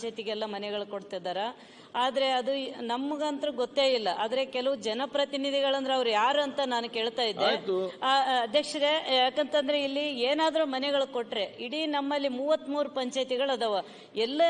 ಪಂಚಾಯತಿಗೆಲ್ಲ ಮನೆಗಳು ಕೊಡ್ತಿದ್ದಾರ ಆದ್ರೆ ಅದು ನಮಗಂತೂ ಗೊತ್ತೇ ಇಲ್ಲ. ಆದ್ರೆ ಕೆಲವು ಜನಪ್ರತಿನಿಧಿಗಳಂದ್ರೆ ಅವ್ರು ಯಾರು ಅಂತ ನಾನು ಕೇಳ್ತಾ ಇದ್ದೆ. ಅಧ್ಯಕ್ಷರೇ ಯಾಕಂತಂದ್ರೆ ಇಲ್ಲಿ ಏನಾದ್ರೂ ಮನೆಗಳು ಕೊಟ್ರೆ ಇಡೀ ನಮ್ಮಲ್ಲಿ ಮೂವತ್ತ್ ಮೂರು ಪಂಚಾಯತಿಗಳು ಅದಾವ ಎಲ್ಲ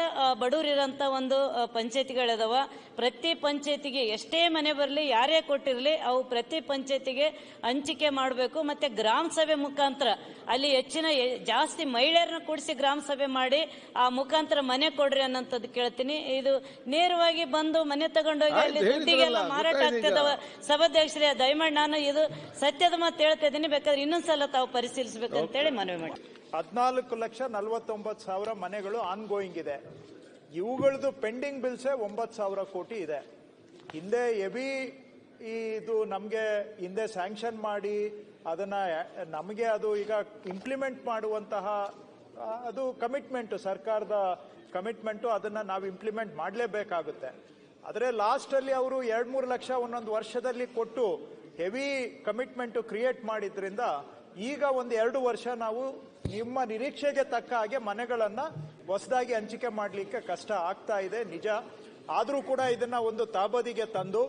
ಬಡವರಿರೋಂಥ ಒಂದು ಪಂಚಾಯತಿಗಳದಾವ. ಪ್ರತಿ ಪಂಚಾಯತಿಗೆ ಎಷ್ಟೇ ಮನೆ ಬರಲಿ ಯಾರೇ ಕೊಟ್ಟಿರಲಿ ಅವು ಪ್ರತಿ ಪಂಚಾಯತಿಗೆ ಹಂಚಿಕೆ ಮಾಡಬೇಕು. ಮತ್ತೆ ಗ್ರಾಮ ಸಭೆ ಮುಖಾಂತರ ಅಲ್ಲಿ ಹೆಚ್ಚಿನ ಜಾಸ್ತಿ ಮಹಿಳೆಯರನ್ನ ಕೂಡಿಸಿ ಗ್ರಾಮ ಸಭೆ ಮಾಡಿ ಆ ಮುಖಾಂತರ ಮನೆ ಕೊಡ್ರಿ ಅನ್ನೋಂಥದ್ದು ಕೇಳ್ತೀನಿ. ಇದು ನೇರವಾಗಿ ಬಂದು ಮನೆ ತಗೊಂಡೋಗಿ ಅಲ್ಲಿ ಹೇಳಿದ್ರಲ್ಲ, ಮಾರಾಟ. ಆಗ್ತದವ ಸಭಾಧ್ಯಕ್ಷರೇ ದಯಮಾಡಿ ನಾನು ಇದು ಸತ್ಯದ ಮಾತು ಹೇಳ್ತಾ ಇದ್ದೀನಿ ಬೇಕಾದ್ರೆ ಇನ್ನೊಂದ್ಸಲ ತಾವು ಪರಿಶೀಲಿಸಬೇಕು ಅಂತೇಳಿ ಮನವಿ ಮಾಡಿ. ಹದಿನಾಲ್ಕು ಲಕ್ಷ ನಲವತ್ತೊಂಬತ್ತು ಸಾವಿರ ಮನೆಗಳು ಆನ್ ಗೋಯಿಂಗ್ ಇದೆ ಇವುಗಳದ್ದು ಪೆಂಡಿಂಗ್ ಬಿಲ್ಸೇ ಒಂಬತ್ತು ಸಾವಿರ ಕೋಟಿ ಇದೆ. ಹಿಂದೆ ಎಬಿ ಇದು ನಮಗೆ ಹಿಂದೆ ಸ್ಯಾಂಕ್ಷನ್ ಮಾಡಿ ಅದನ್ನ ನಮಗೆ ಅದು ಈಗ ಇಂಪ್ಲಿಮೆಂಟ್ ಮಾಡುವಂತಹ ಅದು ಕಮಿಟ್ಮೆಂಟ್ ಸರ್ಕಾರದ ಕಮಿಟ್ಮೆಂಟು ಅದನ್ನ ನಾವು ಇಂಪ್ಲಿಮೆಂಟ್ ಮಾಡಲೇಬೇಕಾಗುತ್ತೆ. ಆದರೆ ಲಾಸ್ಟಲ್ಲಿ ಅವರು ಎರಡು ಮೂರು ಲಕ್ಷ ಒಂದೊಂದು ವರ್ಷದಲ್ಲಿ ಕೊಟ್ಟು ಹೆವಿ ಕಮಿಟ್ಮೆಂಟು ಕ್ರಿಯೇಟ್ ಮಾಡಿದ್ರಿಂದ ಈಗ ಒಂದು ಎರಡು ವರ್ಷ ನಾವು ನಿಮ್ಮ ನಿರೀಕ್ಷೆಗೆ ತಕ್ಕ ಹಾಗೆ ಮನೆಗಳನ್ನು ಹೊಸದಾಗಿ ಹಂಚಿಕೆ ಮಾಡಲಿಕ್ಕೆ ಕಷ್ಟ ಆಗ್ತಾ ಇದೆ, ನಿಜ. ಆದರೂ ಕೂಡ ಇದನ್ನ ಒಂದು ತಾಬದಿಗೆ ತಂದು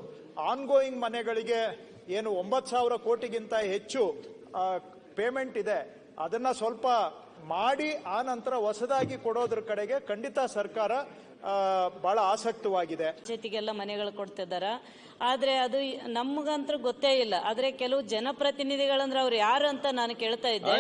ಆನ್ಗೋಯಿಂಗ್ ಮನೆಗಳಿಗೆ ಏನು ಒಂಬತ್ತು ಸಾವಿರ ಕೋಟಿಗಿಂತ ಹೆಚ್ಚು ಪೇಮೆಂಟ್ ಇದೆ. ಅದನ್ನ ಸ್ವಲ್ಪ ಮಾಡಿ ಆ ನಂತರ ಹೊಸದಾಗಿ ಕೊಡೋದ್ರ ಕಡೆಗೆ ಖಂಡಿತ ಸರ್ಕಾರ ಆ, ಬಹಳ ಆಸಕ್ತವಾಗಿದೆ. ಜೊತೆಗೆಲ್ಲ ಮನೆಗಳು ಕೊಡ್ತಿದ್ದಾರ ಆದ್ರೆ ಅದು ನಮ್ಗಂತೂ ಗೊತ್ತೇ ಇಲ್ಲ. ಆದ್ರೆ ಕೆಲವು ಜನಪ್ರತಿನಿಧಿಗಳಂದ್ರೆ ಅವ್ರು ಯಾರು ಅಂತ ನಾನು ಕೇಳ್ತಾ ಇದ್ದೆ.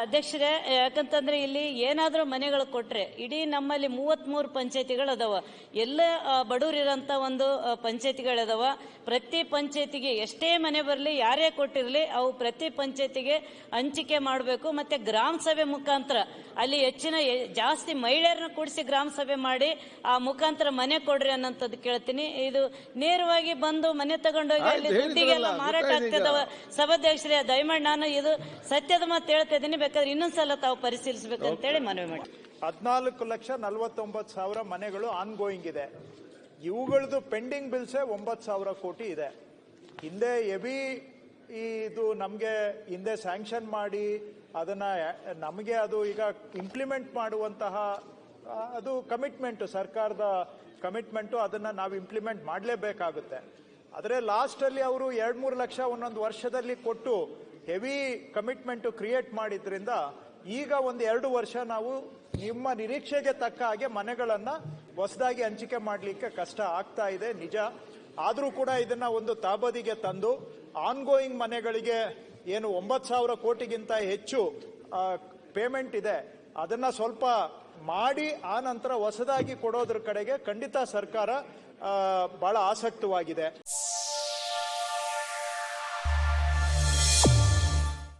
ಅಧ್ಯಕ್ಷರೇ ಯಾಕಂತಂದ್ರೆ ಇಲ್ಲಿ ಏನಾದ್ರೂ ಮನೆಗಳು ಕೊಟ್ರೆ ಇಡೀ ನಮ್ಮಲ್ಲಿ ಮೂವತ್ತ್ ಮೂರು ಪಂಚಾಯತಿಗಳು ಅದಾವ ಎಲ್ಲ ಬಡವರಿರಂತ ಒಂದು ಪಂಚಾಯತಿಗಳದಾವ. ಪ್ರತಿ ಪಂಚಾಯತಿಗೆ ಎಷ್ಟೇ ಮನೆ ಬರಲಿ ಯಾರೇ ಕೊಟ್ಟಿರಲಿ ಅವು ಪ್ರತಿ ಪಂಚಾಯತಿಗೆ ಹಂಚಿಕೆ ಮಾಡಬೇಕು. ಮತ್ತೆ ಗ್ರಾಮ ಸಭೆ ಮುಖಾಂತರ ಅಲ್ಲಿ ಹೆಚ್ಚಿನ ಜಾಸ್ತಿ ಮಹಿಳೆಯರನ್ನ ಕೂಡಿಸಿ ಗ್ರಾಮ ಸಭೆ ಮಾಡಿ ಆ ಮುಖಾಂತರ ಮನೆ ಕೊಡ್ರಿ ಅನ್ನೋಂಥದ್ದು ಕೇಳ್ತೀನಿ. ಇದು ನೇರವಾಗಿ ಬಂದು ಮನೆ ತಗೊಂಡೋಗಿ ಅಲ್ಲಿ ದುಡ್ಡಿಗೆಲ್ಲ ಹೇಳಿದ್ರಲ್ಲ, ಮಾರಾಟ ಆಗ್ತದ ಸಭಾಧ್ಯಕ್ಷರೇ ದಯಮಾಡಿ ನಾನು ಇದು ಸತ್ಯದ ಮಾತು ಹೇಳ್ತಾ ಇದ್ದೀನಿ ಬೇಕಾದ್ರೆ ಇನ್ನೊಂದ್ಸಲ ತಾವು ಪರಿಶೀಲಿಸಬೇಕು ಅಂತೇಳಿ ಮನವಿ ಮಾಡಿ ಹದಿನಾಲ್ಕು ಲಕ್ಷ ನಲವತ್ತೊಂಬತ್ತು ಸಾವಿರ ಮನೆಗಳು ಆನ್ ಗೋಯಿಂಗ್ ಇದೆ ಇವುಗಳದ್ದು ಪೆಂಡಿಂಗ್ ಬಿಲ್ಸೇ ಒಂಬತ್ತು ಸಾವಿರ ಕೋಟಿ ಇದೆ. ಹಿಂದೆ ಎವಿ ಇದು ನಮಗೆ ಹಿಂದೆ ಸ್ಯಾಂಕ್ಷನ್ ಮಾಡಿ ಅದನ್ನ, ನಮಗೆ ಅದು ಈಗ ಇಂಪ್ಲಿಮೆಂಟ್ ಮಾಡುವಂತಹ ಅದು ಕಮಿಟ್ಮೆಂಟು ಸರ್ಕಾರದ ಕಮಿಟ್ಮೆಂಟು ಅದನ್ನ ನಾವು ಇಂಪ್ಲಿಮೆಂಟ್ ಮಾಡಲೇಬೇಕಾಗುತ್ತೆ. ಆದರೆ ಲಾಸ್ಟಲ್ಲಿ ಅವರು ಎರಡು ಮೂರು ಲಕ್ಷ ಒಂದೊಂದು ವರ್ಷದಲ್ಲಿ ಕೊಟ್ಟು ಹೆವಿ ಕಮಿಟ್ಮೆಂಟು ಕ್ರಿಯೇಟ್ ಮಾಡಿದ್ರಿಂದ ಈಗ ಒಂದು ಎರಡು ವರ್ಷ ನಾವು ನಿಮ್ಮ ನಿರೀಕ್ಷೆಗೆ ತಕ್ಕ ಹಾಗೆ ಮನೆಗಳನ್ನು ಹೊಸದಾಗಿ ಹಂಚಿಕೆ ಮಾಡಲಿಕ್ಕೆ ಕಷ್ಟ ಆಗ್ತಾ ಇದೆ, ನಿಜ. ಆದರೂ ಕೂಡ ಇದನ್ನ ಒಂದು ತಾಬದಿಗೆ ತಂದು ಆನ್ಗೋಯಿಂಗ್ ಮನೆಗಳಿಗೆ ಏನು ಒಂಬತ್ತು ಸಾವಿರ ಕೋಟಿಗಿಂತ ಹೆಚ್ಚು ಪೇಮೆಂಟ್ ಇದೆ. ಅದನ್ನ ಸ್ವಲ್ಪ ಮಾಡಿ, ಆ ನಂತರ ಹೊಸದಾಗಿ ಕೊಡೋದ್ರ ಕಡೆಗೆ ಖಂಡಿತ ಸರ್ಕಾರ ಬಹಳ ಆಸಕ್ತವಾಗಿದೆ.